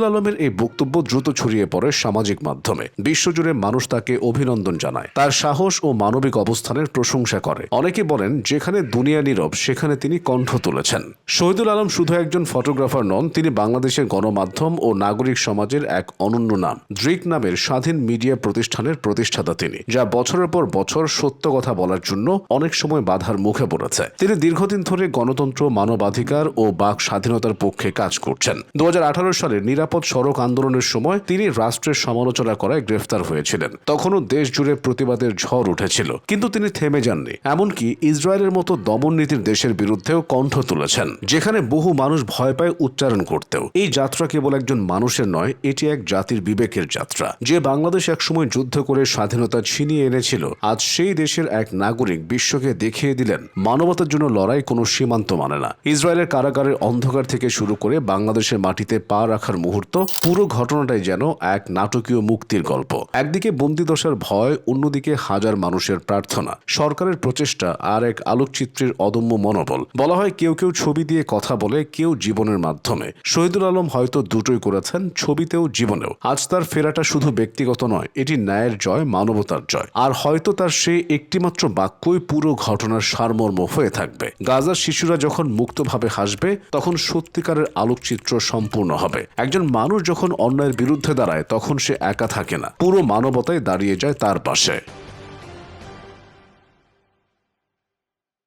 শহীদুল আলমের এই বক্তব্য দ্রুত ছড়িয়ে পড়ে সামাজিক মাধ্যমে। বিশ্বজুড়ে মানুষ তাকে অভিনন্দন জানায়। তার সাহস ও মানবিক অবস্থানের প্রশংসা করে। অনেকে বলেন, যেখানে দুনিয়া নীরব, সেখানে তিনি কণ্ঠ তুলেছেন। শহীদুল আলম শুধু একজন ফটোগ্রাফার নন, তিনি বাংলাদেশের গণমাধ্যম ও নাগরিক সমাজের এক অনন্য নাম। ড্রিক নামের স্বাধীন মিডিয়া প্রতিষ্ঠানের প্রতিষ্ঠাতা তিনি, যা বছরের পর বছর সত্য কথা বলার জন্য অনেক সময় বাধার মুখে পড়েছে। তিনি দীর্ঘদিন ধরে গণতন্ত্র, মানবাধিকার ও বাক স্বাধীনতার পক্ষে কাজ করছেন। দু হাজার আঠারো সালে নিরাপদ সড়ক আন্দোলনের সময় তিনি রাষ্ট্রের সমালোচনা করায় গ্রেফতার হয়েছিলেন। তখনও দেশ জুড়ে প্রতিবাদের ঝড় উঠেছিল, কিন্তু তিনি থেমে যাননি। এমনকি ইসরায়েলের মতো দমন নীতির দেশের বিরুদ্ধেও কণ্ঠ তুলেছেন, যেখানে বহু মানুষ ভয় পায় উচ্চারণ করতেও। এই যাত্রা কেবল একজন মানুষের নয়, এটি এক জাতির বিবেকের যাত্রা, যে বাংলাদেশ একসময় যুদ্ধ করে স্বাধীনতা ছিনিয়ে এনেছিল। আজ সেই দেশের এক নাগরিক বিশ্বকে দেখিয়ে দিলেন, মানবতার জন্য লড়াই কোনো সীমান্ত মানে না। ইসরায়েলের কারাগারের অন্ধকার থেকে শুরু করে বাংলাদেশের মাটিতে পা রাখার মুহূর্ত পুরো ঘটনাটাই যেন এক নাটকীয় মুক্তির গল্প। একদিকে বন্দিদশার ভয়, অন্যদিকে হাজার মানুষের প্রার্থনা। সরকারের প্রচেষ্টা আর এক আলোকচিত্রের অদম্য মনোবল। বলা হয় কেউ কেউ ছবি দিয়ে কথা বলে, কেউ জীবনের মাধ্যমে। শহীদুল আলম হয়তো দুটোই করেছেন, ছবিতেও, জীবনেও। আজ তার ফেরাটা শুধু ব্যক্তিগত নয়, এটি ন্যায়ের জয়, মানবতার জয়। আর হয়তো তার সে একটিমাত্র বাক্যই পুরো ঘটনার সারমর্ম হয়ে থাকবে। গাজার শিশুরা যখন মুক্তভাবে হাসবে, তখন সত্যিকারের আলোকচিত্র সম্পূর্ণ হবে। একজন মানুষ যখন অন্যায়ের বিরুদ্ধে দাঁড়ায়, তখন সে একা থাকে না। পুরো মানবতায় দাঁড়িয়ে যায় তার পাশে।